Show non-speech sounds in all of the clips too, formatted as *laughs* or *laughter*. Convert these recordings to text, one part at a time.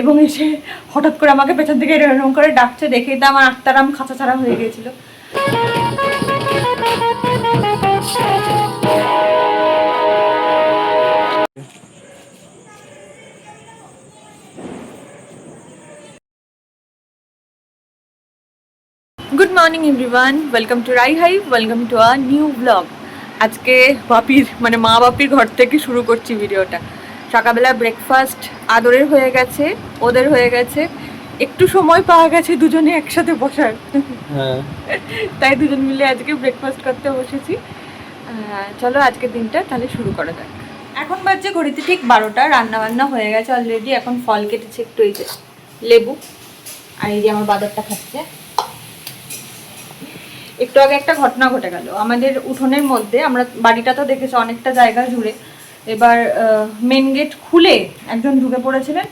এবং এসে হঠাৎ করে আমাকে পেছন থেকে এরকম করে ডাকছে দেখেই তো আমার আত্মারাম খাঁচা ছাড়া হয়ে গিয়েছিল। Good morning everyone welcome to Rai hi welcome to a new blog আজকে বাপির মানে মা বাপির ঘর থেকে শুরু করছি ভিডিওটা সকালবেলা ব্রেকফাস্ট আদরের হয়ে গেছে ওদের হয়ে গেছে। একটু সময় পাওয়া গেছে দুজনে একসাথে বসার। হ্যাঁ। তাই দুজন মিলে আজকে ব্রেকফাস্ট করতে বসেছি। চলো আজকের দিনটা তাহলে শুরু করা যাক। এখন বাজছে ঘড়িতে ঠিক বারোটা রান্না বান্না হয়ে গেছে অলরেডি এখন ফল কেটেছে একটু এই যে লেবু আর এই যে আমার বাজারটা খাচ্ছে। একটু আগে একটা ঘটনা ঘটে গেল। আমাদের উঠোনের মধ্যে আমরা বাড়িটা তো দেখেছি অনেকটা জায়গা জুড়ে। এবার মেন গেট খুলে একজন ঢুকে পড়েছিলেন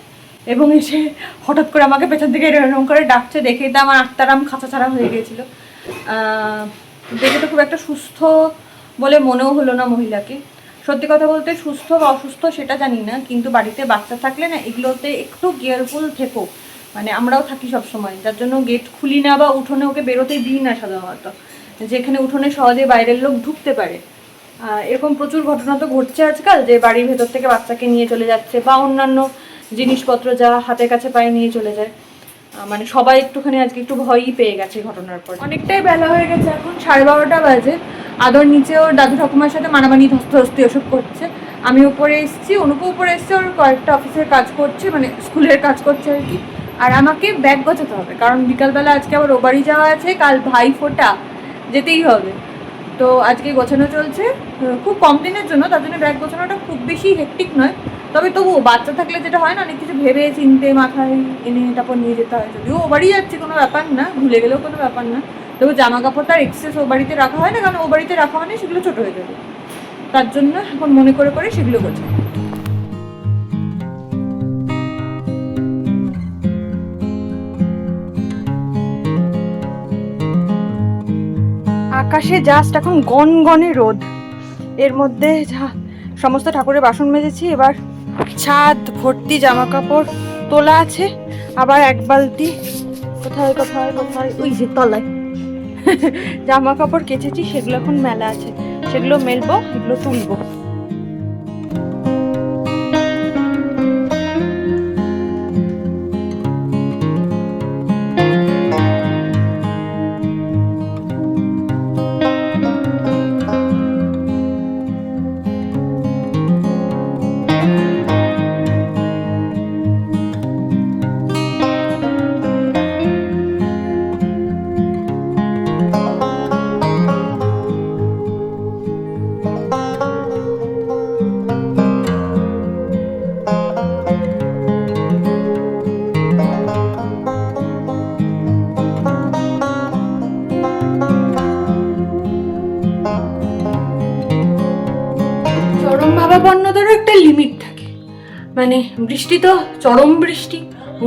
এবং এসে হঠাৎ করে আমাকে পেছন থেকে এরকম করে ডাকছে দেখেই তো আমার আত্মারাম খাঁচা ছাড়া হয়ে গিয়েছিল। দেখে তো খুব একটা সুস্থ বলে মনেও হলো না মহিলাকে। সত্যি কথা বলতে সুস্থ বা অসুস্থ সেটা জানি না, কিন্তু বাড়িতে বাচ্চা থাকলে না এগুলোতে একটু কেয়ারফুল থেকো। মানে আমরাও থাকি সব সময় যার জন্য গেট খুলি না বা উঠোনে ওকে বেরোতেই দিই না সাধারণত। যেখানে উঠোনে সহজে বাইরের লোক ঢুকতে পারে। এরকম প্রচুর ঘটনা তো ঘটছে আজকাল যে বাড়ির ভেতর থেকে বাচ্চাকে নিয়ে চলে যাচ্ছে বা অন্যান্য জিনিসপত্র যা হাতের কাছে পায়ে নিয়ে চলে যায়। মানে সবাই একটুখানি আজকে একটু ভয়ই পেয়ে গেছে ঘটনার পর। অনেকটাই বেলা হয়ে গেছে এখন, সাড়ে বারোটা বাজে। আদর নিচে ওর দাদু ঠাকুমার সাথে মানামানি ধস্তি ওসব করছে। আমি উপরে এসেছি, অনুপও উপরে এসছে, ওর কয়েকটা অফিসের কাজ করছে মানে স্কুলের কাজ করছে আর কি। আর আমাকে ব্যাগ গোছাতে হবে, কারণ বিকালবেলা আজকে আবার ও বাড়ি যাওয়া আছে, কাল ভাই ফোটা, যেতেই হবে। তো আজকে গোছানো চলছে। খুব কম দিনের জন্য, তার জন্য ব্যাগ গোছানোটা খুব বেশি হেকটিক নয়। তবে তবুও বাচ্চা থাকলে যেটা হয় না, অনেক কিছু ভেবে, চিনতে, মাথায় এনে তারপর নিয়ে যেতে হয়। যদিও ও বাড়ি যাচ্ছে, কোনো ব্যাপার না, ভুলে গেলেও কোনো ব্যাপার না। তবে জামা কাপড় তার এক্সেস ও বাড়িতে রাখা হয় না, কারণ ও বাড়িতে রাখা মানে সেগুলো ছোটো হয়ে যাবে। তার জন্য এখন মনে করে করে সেগুলো গোছাই। আকাশে জাস্ট এখন গন গনে রোদ। এর মধ্যে সমস্ত ঠাকুরের বাসন মেজেছি, এবার ছাদ, ভর্তি জামা কাপড় তোলা আছে, আবার এক বালতি, কোথায় কোথায় কোথায়, ওই যে তলায়। *laughs* জামা কাপড় কেচেছি, সেগুলো এখন মেলা আছে। সেগুলো মেলবো, এগুলো তুলবো। ভাবাপন্নতারও একটা লিমিট থাকে। মানে বৃষ্টি তো চরম বৃষ্টি,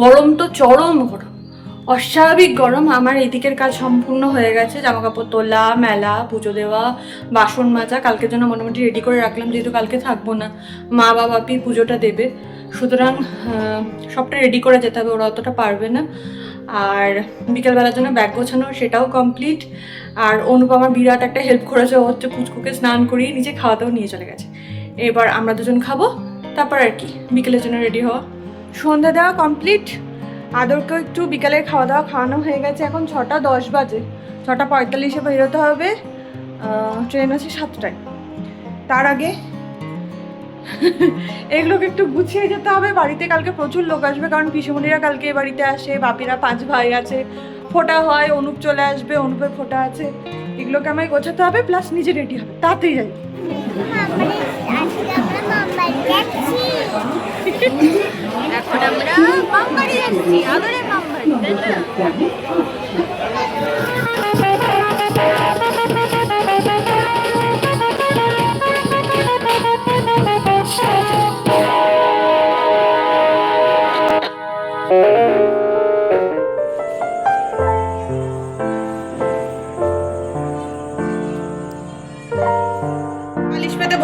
গরম তো চরম গরম। অস্বাভাবিক গরম, আমার এদিকের কাজ সম্পূর্ণ হয়ে গেছে। জামা কাপড় তোলা, মেলা, পুজো দেওয়া, বাসন মাজা কালকের জন্য মোটামুটি রেডি করে রাখলাম, যেহেতু কালকে থাকব না। মা বাবাপি পুজোটা দেবে। সুতরাং সবটা রেডি করে যেতে হবে, ওরা অতটা পারবে না। আর বিকেলবেলার জন্য ব্যাগ গোছানো, সেটাও কমপ্লিট আর অনুপমা বিরাট একটা হেল্প করেছে, ও হচ্ছে পুচকুকে স্নান করিয়ে নিচে খাওয়াতেও নিয়ে চলে গেছে। এবার আমরা দুজন খাব। তারপর আর কি, বিকেলের জন্য রেডি হওয়া। সন্ধ্যা দেওয়া কমপ্লিট আদরকেও একটু বিকালে খাওয়া দাওয়া খাওয়ানো হয়ে গেছে এখন ছটা দশ বাজে। ছটা পঁয়তাল্লিশে বেরোতে হবে। ট্রেন আছে সাতটায়। তার আগে *laughs* এগুলোকে একটু গুছিয়ে যেতে হবে। বাড়িতে কালকে প্রচুর লোক আসবে কারণ পিসুমণিরা কালকে বাড়িতে আসে, বাপিরা পাঁচ ভাই আছে। ফোটা হয়, অনুপ চলে আসবে, অনুপের ফোটা আছে। এগুলোকে আমায় গোছাতে হবে প্লাস নিজে রেডি হবে। তাড়াতাড়ি যাই। এখন আমরা মামবাড়ি যাচ্ছি আদরের মামবাড়ি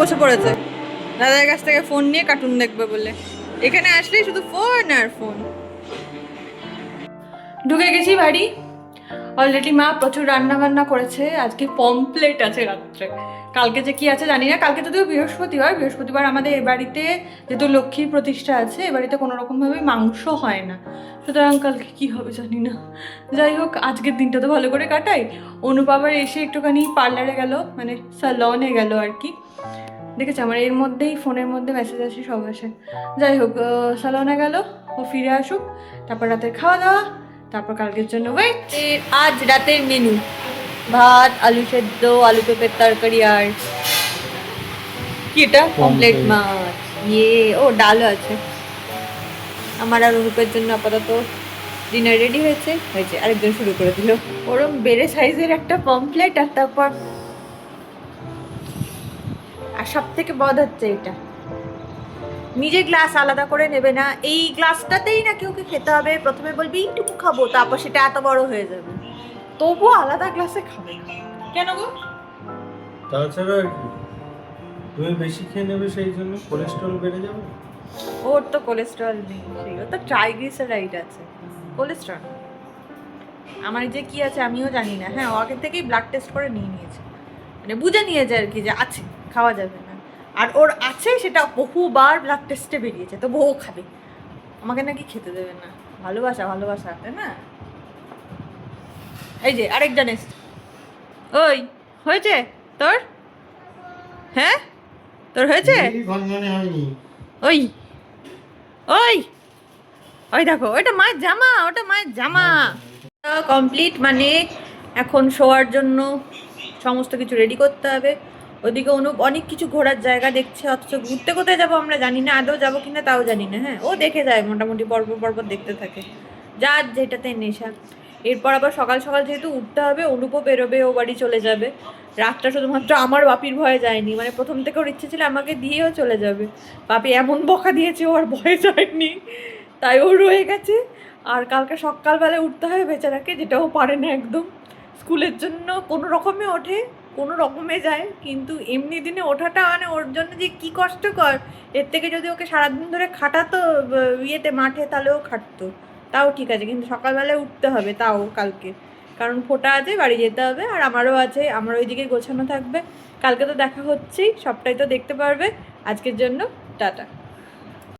বসে পড়েছে। দাদার কাছ থেকে ফোন নিয়ে কার্টুন দেখবে বলে। এখানে আসলেই শুধু ফোন আর ফোন ঢুকে গেছি বাড়ি। অলরেডি মা প্রচুর রান্না বান্না করেছে, আজকে পমপ্লেট আছে রাত্রে। কালকে যে কি আছে জানি না, কালকে যদিও বৃহস্পতিবার বৃহস্পতিবার আমাদের এ বাড়িতে যেহেতু লক্ষ্মীর প্রতিষ্ঠা আছে, এ বাড়িতে কোনো রকমভাবে মাংস হয় না। সুতরাং কালকে কি হবে জানি না। যাই হোক, আজকের দিনটা তো ভালো করে কাটাই। অনুপ আবার এসে একটুখানি পার্লারে গেল মানে স্যালনে গেল আর কি। দেখেছি আমার এর মধ্যেই ফোনের মধ্যে মেসেজ আসে সব আসে। যাই হোক স্যালনে গেল ও ফিরে আসুক তারপর রাতের খাওয়া দাওয়া তারপর কালকের জন্য ওয়েট আজ রাতের মেনু ভাত আলু সেদ্ধ আলু পেঁপের তরকারি আর কি এটা? কমপ্লেট মাছ। ইয়ে ও ডালও আছে। আমার আর অনুপের জন্য আপাতত ডিনার রেডি হয়েছে হয়েছে আরেকজন শুরু করে দিল। ওরম বেড়ে সাইজের একটা পমপ্লেট আর তারপর আর সব থেকে বদ হচ্ছে এটা। নিজে গ্লাস আলাদা করে নেবে না এই গ্লাসটাতেই না কেউ খেতে হবে। প্রথমে বলবি এইটুকু খাব তারপর সেটা এত বড় হয়ে যাবে। তবুও আলাদা গ্লাসে খাবে না। কেন গো? তাছাড়া তুমি বেশি খেয়ে নেবে সেই জন্য কোলেস্ট্রল বেড়ে যাবে? ওর তো কোলেস্ট্রল নেই ওর তো ট্রাইগ্লিসারাইড আছে। কোলেস্ট্রল আমার যে কি আছে আমিও জানি না। হ্যাঁ ও আগের থেকেই ব্লাড টেস্ট করে নিয়ে নিয়েছে। মানে বুঝে নিয়েছে আর কি যে আছে খাওয়া যাবে না। আর ওর আছে সেটা বহুবার ব্লাড টেস্টে বেরিয়েছে তো বহু খাবে। আমাকে নাকি খেতে দেবে না। ভালোবাসা ভালোবাসা তাই না? এই যে আরেকজন এসছে। ওই হয়েছে? তোর? হ্যাঁ? তোর হয়েছে? ওই ওই ওই দেখো ওইটা মায়ের জামা ওটা মায়ের জামা। কমপ্লিট মানে এখন শোয়ার জন্য সমস্ত কিছু রেডি করতে হবে। ওদিকে অনুপ অনেক কিছু ঘোরার জায়গা দেখছে, অথচ ঘুরতে কোথায় যাব আমরা জানি না, আদৌ যাব কিনা তাও জানি না হ্যাঁ ও দেখে যায়, মোটামুটি পরপর পরপর দেখতে থাকে। যার যেটাতে নেশা। এরপর আবার সকাল সকাল যেহেতু উঠতে হবে, অনুপও বেরোবে, ও বাড়ি চলে যাবে। রাতটা শুধুমাত্র আমার বাপির ভয়ে যায়নি মানে প্রথম থেকে ওর ইচ্ছে ছিল আমাকে দিয়েও চলে যাবে। বাপি এমন বকা দিয়েছে, ও আর ভয়ে যায়নি। তাই ও রয়ে গেছে। আর কালকে সকালবেলায় উঠতে হবে বেচারাকে, যেটা ও পারে না একদম। স্কুলের জন্য কোনো রকমে ওঠে, কোনো রকমে যায়, কিন্তু এমনি দিনে ওঠাটা মানে ওর জন্য যে কী কষ্টকর। এর থেকে যদি ওকে সারাদিন ধরে খাটাতো ইয়েতে, মাঠে, তাহলেও খাটতো। তাও ঠিক আছে, কিন্তু সকালবেলায় উঠতে হবে, তাও কালকে। কারণ ফোটা আছে, বাড়ি যেতে হবে, আর আমারও আছে, আমার ওইদিকে গোছানো থাকবে। কালকে তো দেখা হচ্ছেই, সবটাই তো দেখতে পারবে। আজকের জন্য, টাটা।